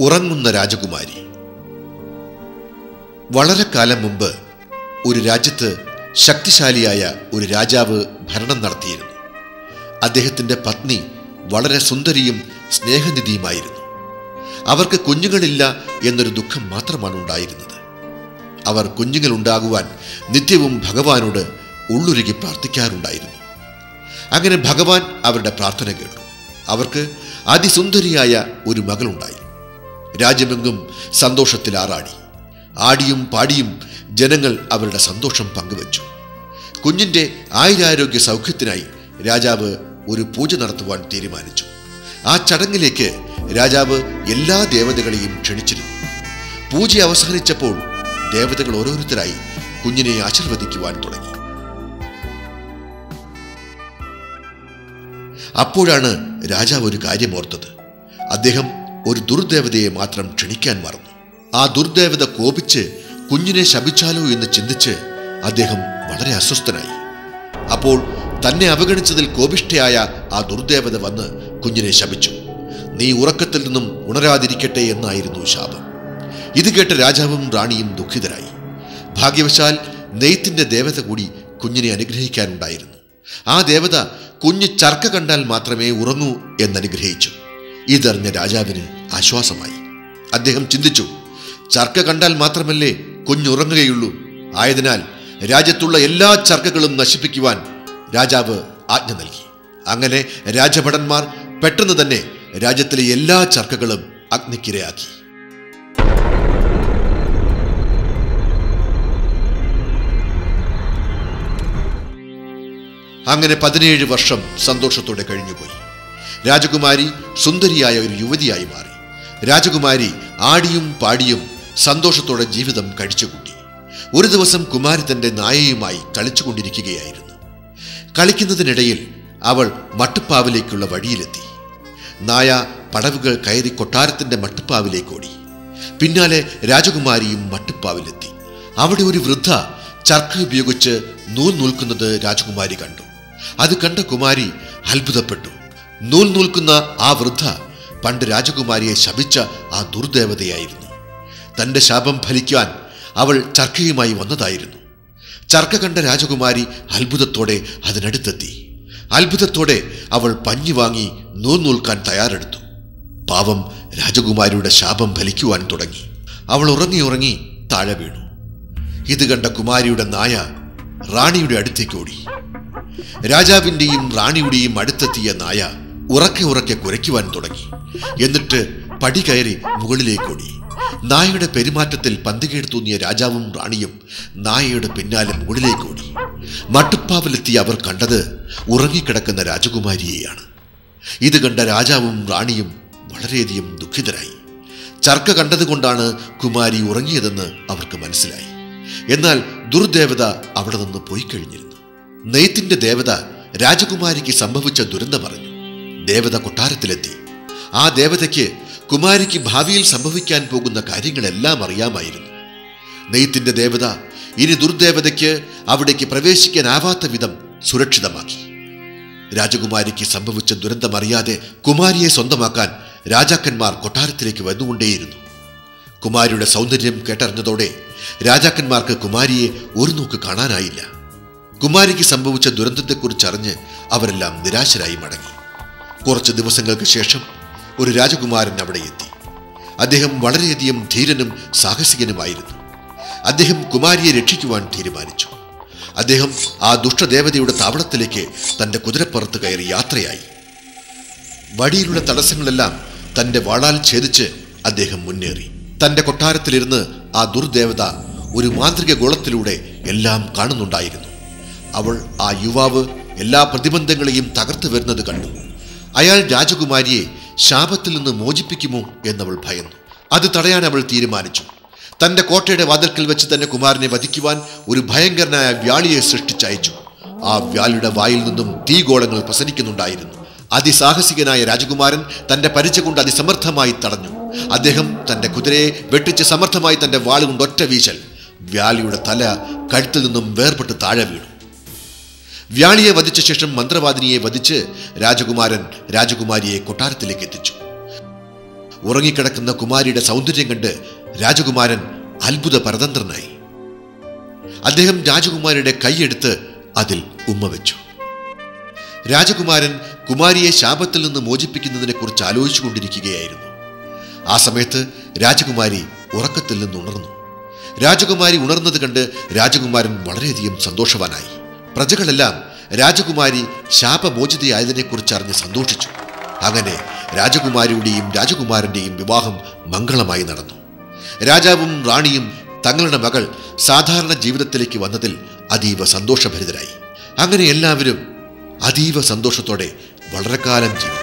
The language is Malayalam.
ഉറങ്ങുന്ന രാജകുമാരി. വളരെ കാലം മുമ്പ് ഒരു രാജ്യത്ത് ശക്തിശാലിയായ ഒരു രാജാവ് ഭരണം നടത്തിയിരുന്നു. അദ്ദേഹത്തിന്റെ പത്നി വളരെ സുന്ദരിയും സ്നേഹനിധിയുമായിരുന്നു. അവർക്ക് കുഞ്ഞുങ്ങളില്ല എന്നൊരു ദുഃഖം മാത്രമാണ് ഉണ്ടായിരുന്നത്. അവർ കുഞ്ഞുങ്ങൾ ഉണ്ടാകുവാൻ നിത്യവും ഭഗവാനോട് ഉള്ളുരുകി പ്രാർത്ഥിക്കാറുണ്ടായിരുന്നു. അങ്ങനെ ഭഗവാൻ അവരുടെ പ്രാർത്ഥന കേട്ടു. അവർക്ക് അതിസുന്ദരിയായ ഒരു മകളുണ്ടായി. രാജ്യമെങ്ങും സന്തോഷത്തിൽ ആറാടി. ആടിയും പാടിയും ജനങ്ങൾ അവരുടെ സന്തോഷം പങ്കുവച്ചു. കുഞ്ഞിന്റെ ആയുരാരോഗ്യ സൗഖ്യത്തിനായി രാജാവ് ഒരു പൂജ നടത്തുവാൻ തീരുമാനിച്ചു. ആ ചടങ്ങിലേക്ക് രാജാവ് എല്ലാ ദേവതകളെയും ക്ഷണിച്ചിരുന്നു. പൂജ അവസാനിച്ചപ്പോൾ ദേവതകൾ ഓരോരുത്തരായി കുഞ്ഞിനെ ആശീർവദിക്കുവാൻ തുടങ്ങി. അപ്പോഴാണ് രാജാവ് ഒരു കാര്യം ഓർത്തത്. അദ്ദേഹം ഒരു ദുർദേവതയെ മാത്രം ക്ഷണിക്കാൻ മറന്നു. ആ ദുർദേവത കോപിച്ച് കുഞ്ഞിനെ ശപിച്ചാലോ എന്ന് ചിന്തിച്ച് അദ്ദേഹം വളരെ അസ്വസ്ഥനായി. അപ്പോൾ തന്നെ അവഗണിച്ചതിൽ കോപിഷ്ഠയായ ആ ദുർദേവത വന്ന് കുഞ്ഞിനെ ശപിച്ചു. നീ ഉറക്കത്തിൽ നിന്നും ഉണരാതിരിക്കട്ടെ എന്നായിരുന്നു ശാപം. ഇത് കേട്ട രാജാവും റാണിയും ദുഃഖിതരായി. ഭാഗ്യവശാൽ നെയ്ത്തിന്റെ ദേവത കൂടി കുഞ്ഞിനെ അനുഗ്രഹിക്കാനുണ്ടായിരുന്നു. ആ ദേവത കുഞ്ഞ് ചർക്ക കണ്ടാൽ മാത്രമേ ഉറങ്ങൂ എന്നനുഗ്രഹിച്ചു. ഇതറിഞ്ഞ രാജാവിന് ആശ്വാസമായി. അദ്ദേഹം ചിന്തിച്ചു ചർക്ക കണ്ടാൽ മാത്രമല്ലേ കുഞ്ഞുറങ്ങുകയുള്ളൂ. ആയതിനാൽ രാജ്യത്തുള്ള എല്ലാ ചർക്കകളും നശിപ്പിക്കുവാൻ രാജാവ് ആജ്ഞ നൽകി. അങ്ങനെ രാജഭടന്മാർ പെട്ടെന്ന് തന്നെ രാജ്യത്തിലെ എല്ലാ ചർക്കകളും അഗ്നിക്കിരയാക്കി. അങ്ങനെ പതിനേഴ് വർഷം സന്തോഷത്തോടെ കഴിഞ്ഞുപോയി. രാജകുമാരി സുന്ദരിയായ ഒരു യുവതിയായി മാറി. രാജകുമാരി ആടിയും പാടിയും സന്തോഷത്തോടെ ജീവിതം കഴിച്ചുകൂട്ടി. ഒരു ദിവസം കുമാരി തന്റെ നായയുമായി കളിച്ചുകൊണ്ടിരിക്കുകയായിരുന്നു. കളിക്കുന്നതിനിടയിൽ അവൾ മട്ടുപ്പാവിലേക്കുള്ള വഴിയിലെത്തി. നായ പടവുകൾ കയറി കൊട്ടാരത്തിന്റെ മട്ടുപ്പാവിലേക്ക് ഓടി. പിന്നാലെ രാജകുമാരിയും മട്ടുപ്പാവിലെത്തി. അവിടെ ഒരു വൃദ്ധ ചർക്ക ഉപയോഗിച്ച് നൂൽ നൂൽക്കുന്നത് രാജകുമാരി കണ്ടു. അത് കണ്ട കുമാരി അത്ഭുതപ്പെട്ടു. നൂൽ നൂൽക്കുന്ന ആ വൃദ്ധ പണ്ട് രാജകുമാരിയെ ശപിച്ച ആ ദുർദേവതയായിരുന്നു. തന്റെ ശാപം ഫലിക്കാൻ അവൾ ചർക്കയുമായി വന്നതായിരുന്നു. ചർക്ക കണ്ട രാജകുമാരി അത്ഭുതത്തോടെ അതിനടുത്തെത്തി. അത്ഭുതത്തോടെ അവൾ പഞ്ഞി വാങ്ങി നൂൽ നൂൽക്കാൻ തയ്യാറെടുത്തു. പാവം രാജകുമാരിയുടെ ശാപം ഫലിക്കുവാൻ തുടങ്ങി. അവൾ ഉറങ്ങി ഉറങ്ങി താഴെ വീണു. ഇത് കണ്ട കുമാരിയുടെ നായ റാണിയുടെ അടുത്തേക്ക് ഓടി. രാജാവിന്റെയും റാണിയുടെയും അടുത്തെത്തിയ നായ ഉറക്കെ ഉറക്കെ കുരയ്ക്കുവാൻ തുടങ്ങി. എന്നിട്ട് പടി കയറി മുകളിലേക്കോടി നായയുടെ പെരുമാറ്റത്തിൽ പന്തുകേട് തോന്നിയ രാജാവും റാണിയും നായയുടെ പിന്നാലെ മുകളിലേക്കോടി മട്ടുപ്പാവിലെത്തി അവർ കണ്ടത് ഉറങ്ങിക്കിടക്കുന്ന രാജകുമാരിയെയാണ്. ഇത് കണ്ട രാജാവും റാണിയും വളരെയധികം ദുഃഖിതരായി. ചർക്ക കണ്ടതുകൊണ്ടാണ് കുമാരി ഉറങ്ങിയതെന്ന് അവർക്ക് മനസ്സിലായി. എന്നാൽ ദുർദേവത അവിടെ നിന്ന് പോയി കഴിഞ്ഞിരുന്നു നെയ്ത്തിന്റെ ദേവത രാജകുമാരിക്ക് സംഭവിച്ച ദുരന്തം അറിഞ്ഞു. ദേവത കൊട്ടാരത്തിലെത്തി. ആ ദേവതയ്ക്ക് കുമാരിക്ക് ഭാവിയിൽ സംഭവിക്കാൻ പോകുന്ന കാര്യങ്ങളെല്ലാം അറിയാമായിരുന്നു. നെയ്ത്തിന്റെ ദേവത ഇനി ദുർദേവതയ്ക്ക് അവിടേക്ക് പ്രവേശിക്കാനാവാത്ത വിധം സുരക്ഷിതമാക്കി. രാജകുമാരിക്ക് സംഭവിച്ച ദുരന്തം അറിയാതെ കുമാരിയെ സ്വന്തമാക്കാൻ രാജാക്കന്മാർ കൊട്ടാരത്തിലേക്ക് വന്നുകൊണ്ടേയിരുന്നു. കുമാരിയുടെ സൗന്ദര്യം കേട്ടറിഞ്ഞതോടെ രാജാക്കന്മാർക്ക് കുമാരിയെ ഒരു നോക്ക് കാണാനായില്ല. കുമാരിക്ക് സംഭവിച്ച ദുരന്തത്തെക്കുറിച്ച് അറിഞ്ഞ് അവരെല്ലാം നിരാശരായി മടങ്ങി. കുറച്ച് ദിവസങ്ങൾക്ക് ശേഷം ഒരു രാജകുമാരൻ അവിടെ എത്തി. അദ്ദേഹം വളരെയധികം ധീരനും സാഹസികനുമായിരുന്നു. അദ്ദേഹം കുമാരിയെ രക്ഷിക്കുവാൻ തീരുമാനിച്ചു. അദ്ദേഹം ആ ദുഷ്ടദേവതയുടെ താവളത്തിലേക്ക് തന്റെ കുതിരപ്പുറത്ത് കയറി യാത്രയായി. വഴിയിലുള്ള തടസ്സങ്ങളെല്ലാം തന്റെ വാളാൽ ഛേദിച്ച് അദ്ദേഹം മുന്നേറി. തന്റെ കൊട്ടാരത്തിലിരുന്ന് ആ ദുർദേവത ഒരു മാന്ത്രിക ഗോളത്തിലൂടെ എല്ലാം കാണുന്നുണ്ടായിരുന്നു. അവൾ ആ യുവാവ് എല്ലാ പ്രതിബന്ധങ്ങളെയും തകർത്തു വരുന്നത് കണ്ടു. അയാൾ രാജകുമാരിയെ ശാപത്തിൽ നിന്ന് മോചിപ്പിക്കുമോ എന്നവൾ ഭയന്നു. അത് തടയാൻ അവൾ തീരുമാനിച്ചു. തന്റെ കോട്ടയുടെ വാതിൽക്കൽ വെച്ച് തന്നെ കുമാരനെ വധിക്കുവാൻ ഒരു ഭയങ്കരനായ വ്യാളിയെ സൃഷ്ടിച്ചയച്ചു. ആ വ്യാളിയുടെ വായിൽ നിന്നും തീഗോളങ്ങൾ പ്രസരിക്കുന്നുണ്ടായിരുന്നു. അതിസാഹസികനായ രാജകുമാരൻ തന്റെ പരിച കൊണ്ട് അതിസമർത്ഥമായി തടഞ്ഞു. അദ്ദേഹം തന്റെ കുതിരയെ വെട്ടിച്ച് സമർത്ഥമായി തന്റെ വാളുകൊണ്ട് ഒറ്റ വീശൽ വ്യാളിയുടെ തല കഴുത്തിൽ നിന്നും വേർപെട്ട് താഴെ വീണു. വ്യാളിയെ വധിച്ച ശേഷം മന്ത്രവാദിനിയെ വധിച്ച് രാജകുമാരൻ രാജകുമാരിയെ കൊട്ടാരത്തിലേക്ക് എത്തിച്ചു. ഉറങ്ങിക്കിടക്കുന്ന കുമാരിയുടെ സൗന്ദര്യം കണ്ട് രാജകുമാരൻ അത്ഭുത പരതന്ത്രനായി. അദ്ദേഹം രാജകുമാരിയുടെ കൈയെടുത്ത് അതിൽ ഉമ്മ വെച്ചു. രാജകുമാരൻ കുമാരിയെ ശാപത്തിൽ നിന്ന് മോചിപ്പിക്കുന്നതിനെ കുറിച്ച് ആലോചിച്ചു കൊണ്ടിരിക്കുകയായിരുന്നു. ആ സമയത്ത് രാജകുമാരി ഉറക്കത്തിൽ നിന്ന് ഉണർന്നു. രാജകുമാരി ഉണർന്നത് കണ്ട് രാജകുമാരൻ വളരെയധികം സന്തോഷവാനായി. പ്രജകളെല്ലാം രാജകുമാരി ശാപമോചിതയായതിനെക്കുറിച്ച് അറിഞ്ഞ് സന്തോഷിച്ചു. അങ്ങനെ രാജകുമാരിയുടെയും രാജകുമാരന്റെയും വിവാഹം മംഗളമായി നടന്നു. രാജാവും റാണിയും തങ്ങളുടെ മകൾ സാധാരണ ജീവിതത്തിലേക്ക് വന്നതിൽ അതീവ സന്തോഷഭരിതരായി. അങ്ങനെ എല്ലാവരും അതീവ സന്തോഷത്തോടെ വളരെക്കാലം കാലം ജീവിച്ചു.